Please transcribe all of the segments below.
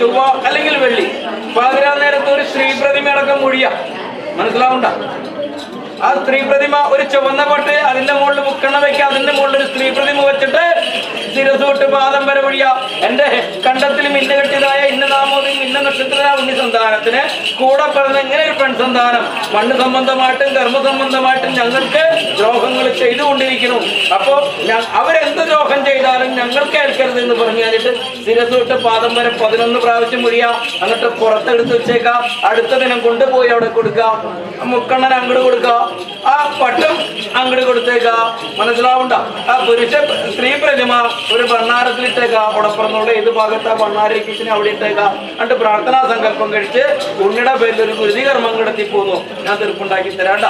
ചൊവ്വ അല്ലെങ്കിൽ വെള്ളി. പാതിരാ നേരത്ത് ഒരു സ്ത്രീ പ്രതിമ അടക്കം മൊഴിയ മനസ്സിലാവണ്ട ആ സ്ത്രീ പ്രതിമ ഒരു ചുവന്ന പട്ട് അതിന്റെ മുകളിൽ മുക്കണ വെക്ക അതിന്റെ മുകളിൽ ഒരു സ്ത്രീ പ്രതിമ വെച്ചിട്ട് തിരസോട്ട് പാദം വരെ ഒഴിയ. എന്റെ കണ്ടത്തിലും മിന്ന കെട്ടിയതായ ഇന്ന നാമോദയം ഇന്ന നക്ഷത്ര ഉണ്ണി സന്താനത്തിന്. കൂടെ പറഞ്ഞ ഇങ്ങനെ ഒരു പെൺസന്താനം? മണ്ണ് സംബന്ധമായിട്ടും കർമ്മ സംബന്ധമായിട്ടും ഞങ്ങൾക്ക് ദ്രോഹങ്ങൾ ചെയ്തുകൊണ്ടിരിക്കുന്നു. അപ്പോ ഞ- അവരെന്ത് ദ്രോഹം ചെയ്താലും ഞങ്ങൾക്ക് ഏൽക്കരുത് എന്ന് പറഞ്ഞു കഴിഞ്ഞിട്ട് ശിരസൂട്ട് പാദം വരെ പതിനൊന്ന് പ്രാവശ്യം മുറിയാം. എന്നിട്ട് പുറത്തെടുത്ത് വെച്ചേക്കാം. അടുത്ത ദിനം കൊണ്ടുപോയി അവിടെ കൊടുക്കാം. മുക്കണ്ണൻ അങ്ങോട്ട് കൊടുക്കാം. ആ പട്ടം അങ്ങോട്ട് കൊടുത്തേക്ക. മനസ്സിലാവണ്ട? ആ പുരുഷ സ്ത്രീ പ്രതിമ ഒരു ഭണ്ണാരത്തിലിട്ടേക്ക. അവിടെ പറഞ്ഞുള്ള ഏത് ഭാഗത്ത് ആ അവിടെ ഇട്ടേക്കാം. എന്നിട്ട് പ്രാർത്ഥനാ സങ്കല്പം കഴിച്ച് ഉണ്ണിയുടെ പേരിൽ ഒരു ഗുരുതികർമ്മം കിടത്തി പോന്നു. ഞാൻ തീർപ്പുണ്ടാക്കി തരാണ്ട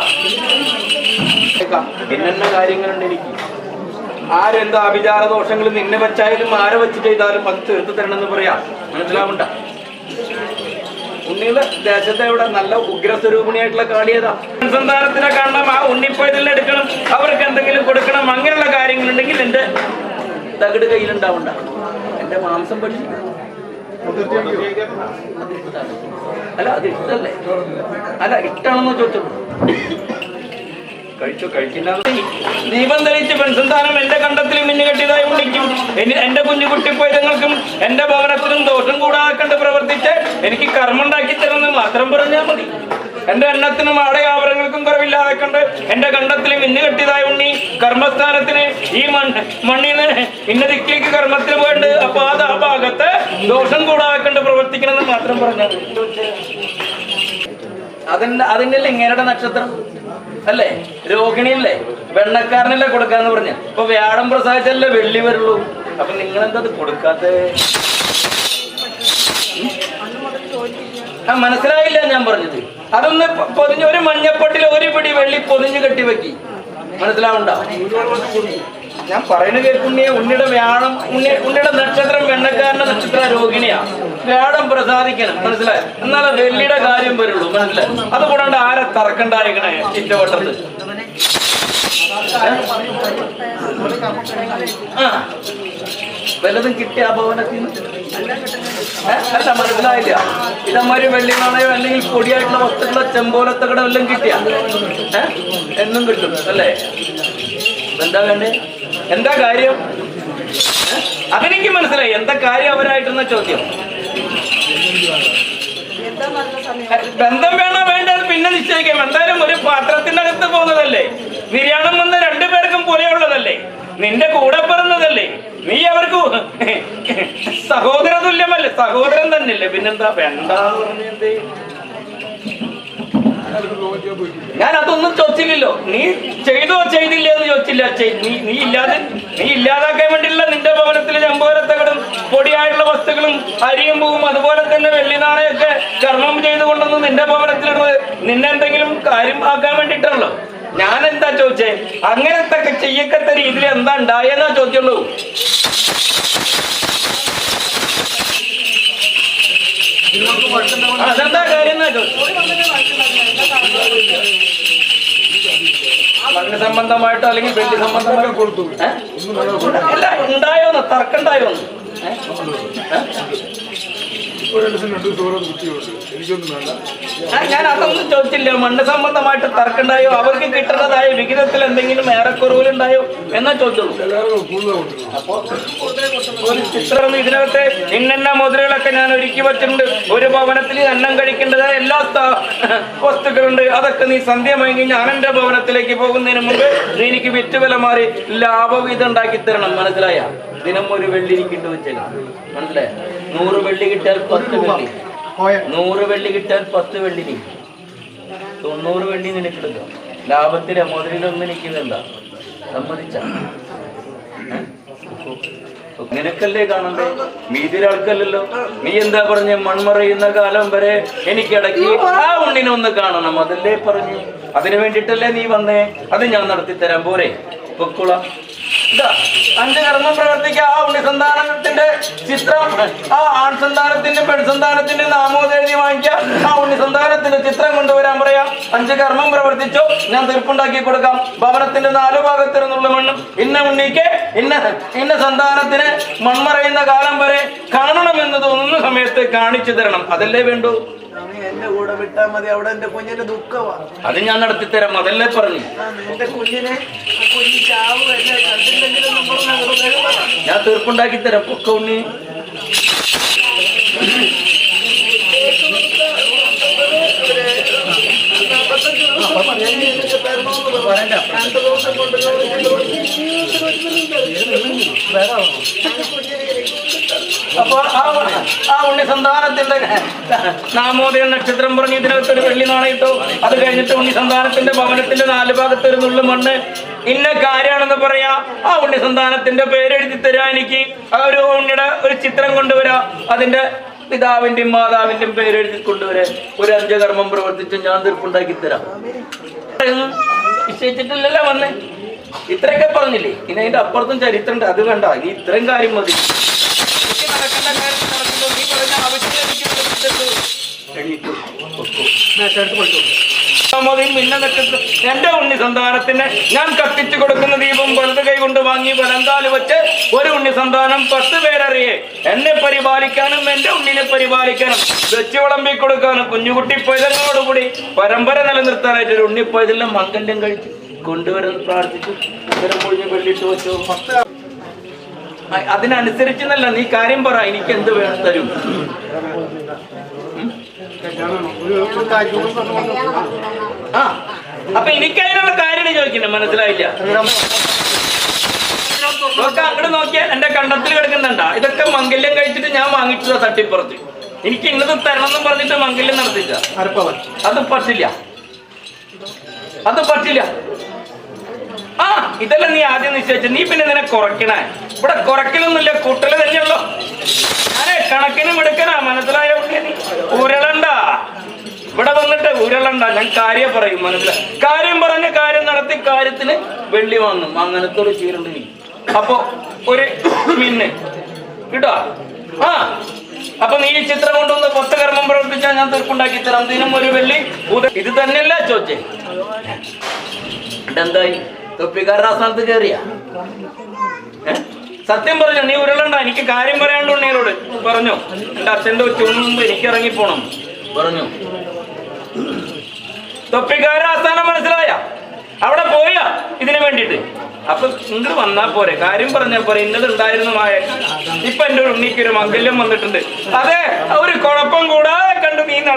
ഇന്നെന്ന കാര്യങ്ങളുണ്ട് എനിക്ക്. ആരെന്താ അഭിചാര ദോഷങ്ങൾ നിന്നെ വെച്ചായാലും ആരെ വെച്ച് ചെയ്താലും അത് തീർത്ത് തരണമെന്ന് പറയാം. മനസ്സിലാവണ്ട? ഉണ്ണിയുടെ ദേശത്തെ ഇവിടെ നല്ല ഉഗ്രസ്വരൂപിണിയായിട്ടുള്ള കാളിയതാ സന്താനത്തിനെ കാണണം ആ ഉണ്ണിപ്പോയതിൽ എടുക്കണം അവർക്ക് എന്തെങ്കിലും കൊടുക്കണം അങ്ങനെയുള്ള കാര്യങ്ങളുണ്ടെങ്കിൽ എന്റെ തകിട് കയ്യിലുണ്ടാവണ്ട. എന്റെ മാംസം പഠിച്ചു അല്ല അത് ഇഷ്ടല്ലേ അല്ല ഇഷ്ടാണെന്ന് ചോദിച്ചോളൂ കഴിച്ചു കഴിക്കില്ല ദീപം തെളിച്ച് പെൺസന്താനം എന്റെ കണ്ടത്തിൽ മിന്നു കെട്ടിയതായി ഉണ്ണിക്കും എനി- എന്റെ കുഞ്ഞു കുട്ടിപ്പൈതങ്ങൾക്കും എന്റെ ഭവനത്തിനും ദോഷം കൂടാക്കണ്ട് പ്രവർത്തിച്ച് എനിക്ക് കർമ്മം ഉണ്ടാക്കി തരുമെന്ന് മാത്രം പറഞ്ഞാൽ മതി എന്റെ എണ്ണത്തിനും ആടയാഭരണങ്ങൾക്കും കുറവില്ലാതെ കണ്ട് എന്റെ കണ്ടത്തിൽ മിന്നു കെട്ടിയതായി ഉണ്ണി കർമ്മസ്ഥാനത്തിന് ഈ മണ്ണ് നിന്ന് ഇന്ന ദിക്കിലേക്ക് കർമ്മത്തിന് പോയിട്ട് അപ്പൊ അത് ആ ഭാഗത്ത് ദോഷം കൂടാക്കണ്ട് പ്രവർത്തിക്കണമെന്ന് മാത്രം പറഞ്ഞു അതിന്റെ അതിന്റെ ഇങ്ങനെയുടെ നക്ഷത്രം? അല്ലേ? രോഹിണിയല്ലേ? വെണ്ണക്കാരനല്ലേ കൊടുക്കാന്ന് പറഞ്ഞ. അപ്പൊ വ്യാഴം പ്രസാദിച്ചല്ലേ വെള്ളി വരുള്ളൂ. അപ്പൊ നിങ്ങൾ എന്താ അത് കൊടുക്കാത്ത? ആ മനസ്സിലായില്ല ഞാൻ പറഞ്ഞത്. അതൊന്ന് പൊതിഞ്ഞ് ഒരു മഞ്ഞപ്പട്ടിൽ ഒരു പിടി വെള്ളി പൊതിഞ്ഞ് കെട്ടി വെക്കി. മനസ്സിലാവണ്ട ഞാൻ പറയുന്നത് കേൾക്കുന്നേ ഉണ്ണിയുടെ വ്യാഴം ഉണ്ണി ഉണ്ണിയുടെ നക്ഷത്രം വെണ്ണക്കാരന്റെ നക്ഷത്ര രോഹിണിയാ. വ്യാഴം പ്രസാദിക്കണം മനസ്സിലായി? എന്നാലേ വെള്ളിയുടെ കാര്യം വരുള്ളൂ മനസ്സിലായി? അതുകൂടാണ്ട് ആരെ തറക്കണ്ടായിരിക്കണേ ചിറ്റവട്ടത്ത്? ആ. വല്ലതും കിട്ടിയ ആ ഭവനത്തിൽ നിന്ന് അല്ല മനസ്സിലായില്ല. ഇതമ്മാര് വെള്ളി നാണയോ അല്ലെങ്കിൽ പൊടിയായിട്ടുള്ള വസ്തുക്കളോ ചെമ്പോലത്തകട എല്ലാം കിട്ടിയ? എന്നും കിട്ടും അല്ലേ? എന്താ വേണ്ടേ? എന്താ കാര്യം? അതെനിക്ക് മനസ്സിലായി. എന്താ കാര്യം അവരായിട്ടെന്ന ചോദ്യം. ബന്ധം വേണോ വേണ്ടത് പിന്നെ നിശ്ചയിക്കാം. എന്തായാലും ഒരു പാത്രത്തിന്റെ അകത്ത് പോകുന്നതല്ലേ? നിര്യാണം വന്ന രണ്ടുപേർക്കും പോലെയുള്ളതല്ലേ? നിന്റെ കൂടെ പിറന്നതല്ലേ? നീ അവർക്ക് സഹോദര തുല്യമല്ലേ സഹോദരൻ തന്നെയല്ലേ? പിന്നെന്താ? വേണ്ട ഞാൻ അതൊന്നും ചോദിച്ചില്ലല്ലോ. നീ ചെയ്തോ ചെയ്തില്ലേ എന്ന് ചോദിച്ചില്ല. നീ നീ ഇല്ലാതെ നീ ഇല്ലാതാക്കാൻ വേണ്ടിയുള്ള നിന്റെ ഭവനത്തിൽ ചെമ്പോലത്തകടും പൊടിയായുള്ള വസ്തുക്കളും അരിയും പൂവും അതുപോലെ തന്നെ വെള്ളി നാണയൊക്കെ കർമ്മം ചെയ്തുകൊണ്ടൊന്നും നിന്റെ ഭവനത്തിലിടുന്നത് നിന്നെ എന്തെങ്കിലും കാര്യം ആക്കാൻ വേണ്ടിയിട്ടാണല്ലോ. ഞാൻ എന്താ ചോദിച്ചേ? അങ്ങനത്തെ ചെയ്യക്കത്ത രീതിയിൽ എന്താ ഉണ്ടായെന്നാ ചോദിച്ചുള്ളൂ. അതെന്താ കാര്യം സംബന്ധമായിട്ടോ അല്ലെങ്കിൽ വെള്ളി സംബന്ധമായിട്ടോ കൊടുത്തു അല്ല ഉണ്ടായോന്ന്? തർക്കണ്ടായോന്ന് എനിക്കൊന്നും വേണ്ട. ഞാൻ അതൊന്നും ചോദിച്ചില്ല. മണ്ണ് സംബന്ധമായിട്ട് തർക്കുണ്ടായോ? അവർക്ക് കിട്ടുന്നതായ വിഹിതത്തിൽ എന്തെങ്കിലും ഏറെക്കുറവിലുണ്ടായോ? എന്നാ ചോദിച്ചുള്ളൂ ഒരു ചിത്രം ഇതിനകത്തെ ഇന്നെന്ന മുദ്രകളൊക്കെ ഞാൻ ഒരുക്കി വെച്ചിട്ടുണ്ട്. ഒരു ഭവനത്തിൽ അന്നം കഴിക്കേണ്ടതായ എല്ലാ വസ്തുക്കളുണ്ട്. അതൊക്കെ നീ സന്ധ്യ മയങ്ങി ഞാൻ ഭവനത്തിലേക്ക് പോകുന്നതിന് മുമ്പ് നീ എനിക്ക് വിറ്റുവില മാറി ലാഭവിധം ഉണ്ടാക്കി തരണം. മനസ്സിലായ? ദിനം ഒരു വെള്ളി എനിക്കിട്ട് വെച്ചേക്കാം. മനസ്സിലായ? നൂറ് വെള്ളി കിട്ടിയാൽ പത്ത് വെള്ളി. നൂറ് വെള്ളി കിട്ടിയാൽ പത്ത് വെള്ളി നീ. തൊണ്ണൂറ് വെള്ളി നിനക്ക് എടുക്കാം ലാഭത്തിലെ മുതലിലൊന്നും നിൽക്കുന്നില്ല സമ്മതിച്ച. നിനക്കല്ലേ കാണണ്ടേ? മീതിരാൾക്കല്ലല്ലോ നീ എന്താ പറഞ്ഞ? മൺമറയുന്ന കാലം വരെ എനിക്കിടയ്ക്ക് ആ ഉണ്ണിനെ ഒന്ന് കാണണം. അതല്ലേ പറഞ്ഞു? അതിനു വേണ്ടിട്ടല്ലേ നീ വന്നേ? അത് ഞാൻ നടത്തി തരാൻ പോരെ. പൊക്കുള. അഞ്ച് കർമ്മം പ്രവർത്തിക്ക ആ ഉണ്ണിസന്താനത്തിന്റെ ചിത്രം ആ ആൺസന്താനത്തിന്റെ പെൺസന്താനത്തിന്റെ നാമോദ് എഴുതി വാങ്ങിക്കാം ആ ഉണ്ണിസന്താനത്തിന്റെ ചിത്രം കൊണ്ടുവരാൻ പറയാം. അഞ്ച് കർമ്മം പ്രവർത്തിച്ചോ. ഞാൻ തീർപ്പുണ്ടാക്കി കൊടുക്കാം. ഭവനത്തിന്റെ നാലു ഭാഗത്തിരുന്നുള്ള മണ്ണും ഇന്ന ഉണ്ണിക്ക് ഇന്ന ഇന്ന സന്താനത്തിന് മൺമറയുന്ന കാലം വരെ കാണണം എന്ന് തോന്നുന്ന സമയത്ത് കാണിച്ചു തരണം. അതല്ലേ വേണ്ടൂ? എന്റെ കൂടെ വിട്ടാ മതി. അവിടെ എന്റെ കുഞ്ഞിന് ദുഃഖമാ അത് ഞാൻ നടത്തി തരാം അതല്ലേ പറഞ്ഞു? എന്റെ കുഞ്ഞിനെ കുഞ്ഞി ചാവ്. ഞാൻ തീർപ്പുണ്ടാക്കി തരാം. പൊക്ക ഉണ്ണി. രണ്ട് ദിവസം കൊണ്ട് അപ്പൊ ആ ആ ഉണ്ണി സന്താനത്തിന്റെ നാമോദയ നക്ഷത്രം പറഞ്ഞ് ഇതിനകത്ത് ഒരു വെള്ളി നാണയിട്ടു അത് കഴിഞ്ഞിട്ട് ഉണ്ണി സന്താനത്തിന്റെ ഭവനത്തിന്റെ നാല് ഭാഗത്ത് ഒരു നുള്ളു മണ്ണ്. ഇന്ന കാര്യമാണെന്ന് പറയാ. ആ ഉണ്ണി സന്താനത്തിന്റെ പേരെഴുതി തരാ എനിക്ക്. ആ ഒരു ഉണ്ണിയുടെ ഒരു ചിത്രം കൊണ്ടുവരാ. അതിന്റെ പിതാവിന്റെയും മാതാവിന്റെയും പേരെഴുതി കൊണ്ടുവരെ ഒരു അഞ്ചകർമ്മം പ്രവർത്തിച്ച് ഞാൻ തീർപ്പുണ്ടാക്കി തരാം. നിശ്ചയിച്ചിട്ടില്ലല്ലോ വന്നേ. ഇത്രയൊക്കെ പറഞ്ഞില്ലേ? ഇനി അതിന്റെ അപ്പുറത്തും ചരിത്രമുണ്ട്. അത് വേണ്ട ഇനി ഇത്രയും കാര്യം മതി. നടക്കേണ്ട കാര്യത്തിൽ നടക്കുന്നു നീ പറഞ്ഞ ആവശ്യം എന്റെ ഉണ്ണി സന്താനത്തിന് ഞാൻ കത്തിച്ചു കൊടുക്കുന്ന ദീപം വലത് കൈ കൊണ്ട് വാങ്ങി വലന്താൽ വെച്ച് ഒരു ഉണ്ണി സന്താനം പത്ത് പേരറിയേ. എന്നെ പരിപാലിക്കാനും എന്റെ ഉണ്ണിനെ പരിപാലിക്കാനും വെച്ച് വിളമ്പി കൊടുക്കാനും കുഞ്ഞുകുട്ടി പൈതങ്ങളോടുകൂടി പരമ്പര നിലനിർത്താനായിട്ട് ഒരു ഉണ്ണി പൈതലിനെ മംഗല്യം കഴിച്ചു കൊണ്ടുവരുന്ന പ്രാർത്ഥിച്ചു. ഇത്തരം വെള്ളിട്ട് വെച്ചു അതിനനുസരിച്ചെന്നല്ല നീ കാര്യം പറ എനിക്ക് എന്ത് വേണം തരും. ആ അപ്പൊ എനിക്ക് അതിനുള്ള കാര്യം ചോദിക്കണ്ട? മനസ്സിലായില്ല. നോക്ക അങ്ങോട്ട് നോക്കിയാൽ എന്റെ കണ്ടത്തിൽ കിടക്കുന്നുണ്ട. ഇതൊക്കെ മംഗല്യം കഴിച്ചിട്ട് ഞാൻ വാങ്ങിച്ചതാ തട്ടിപ്പുറത്ത്. എനിക്ക് ഇന്നത് തരണം എന്ന് പറഞ്ഞിട്ട് മംഗല്യം നടത്തില്ല അത് പറ്റില്ല. അത് പറ്റില്ല. ആ ഇതെല്ലാം നീ ആദ്യം നിശ്ചയിച്ച. നീ പിന്നെ നിന്നെ കുറയ്ക്കണേ. ഇവിടെ കുറയ്ക്കലൊന്നുമില്ല കൂട്ടൽ തന്നെയുള്ളൂ. ഞാനേ കണക്കിന് മിടുക്കനാ മനസ്സിലായ? ഉരുളണ്ട. ഇവിടെ വന്നിട്ട് ഉരുളണ്ട ഞാൻ കാര്യം പറയും മനസ്സിലായി കാര്യം പറഞ്ഞ കാര്യം നടത്തി കാര്യത്തിന് വെള്ളി വാങ്ങും. അങ്ങനത്തെ ഒരു ചീരുണ്ട് നീ അപ്പൊ ഒരു മിന്ന് കിട്ടോ? ആ അപ്പൊ നീ ഈ ചിത്രം കൊണ്ടുവന്ന് പത്ത് കർമ്മം പ്രവർത്തിച്ചാൽ ഞാൻ തീർപ്പുണ്ടാക്കി തരാം. ദിനം ഒരു വെള്ളി ഇത് തന്നെയല്ല ചോദിച്ചേ എന്തായി തൊപ്പിക്കാരുടെ ആസ്ഥാനത്ത് കയറിയ? സത്യം പറഞ്ഞു നീ ഉരുളണ്ട. എനിക്ക് കാര്യം പറയാണ്ട് ഉണ്ണിയോട് പറഞ്ഞു. എന്റെ അച്ഛന്റെ മുമ്പ് എനിക്ക് ഇറങ്ങിപ്പോണം. പറഞ്ഞു. തൊപ്പിക്കാരുടെ ആസ്ഥാനം മനസ്സിലായ? അവിടെ പോയ ഇതിനു വേണ്ടിട്ട് അപ്പൊ ഇങ്ങോട്ട് വന്നാ പോരെ. കാര്യം പറഞ്ഞാ പോരെ. ഇന്നത് ഉണ്ടായിരുന്നു മായ ഇപ്പൊ എന്റെ ഉണ്ണിക്ക് ഒരു മംഗല്യം വന്നിട്ടുണ്ട്. അതെ ഒരു കുഴപ്പം കൂടാതെ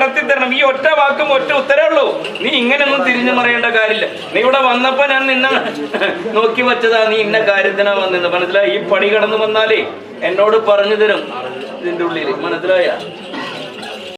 നടത്തി തരണം. ഈ ഒറ്റ വാക്കും ഒറ്റ ഉത്തരേ ഉള്ളൂ. നീ ഇങ്ങനെയൊന്നും തിരിഞ്ഞു മറിയേണ്ട കാര്യമില്ല. നീ ഇവിടെ വന്നപ്പോ ഞാൻ നിന്നെ നോക്കി വെച്ചതാ. നീ ഇന്ന കാര്യത്തിനാ വന്നത് മനസ്സിലായി? ഈ പണി കടന്നു വന്നാലേ എന്നോട് പറഞ്ഞു തരും. ഇതിന്റെ ഉള്ളിൽ മനസ്സിലായ?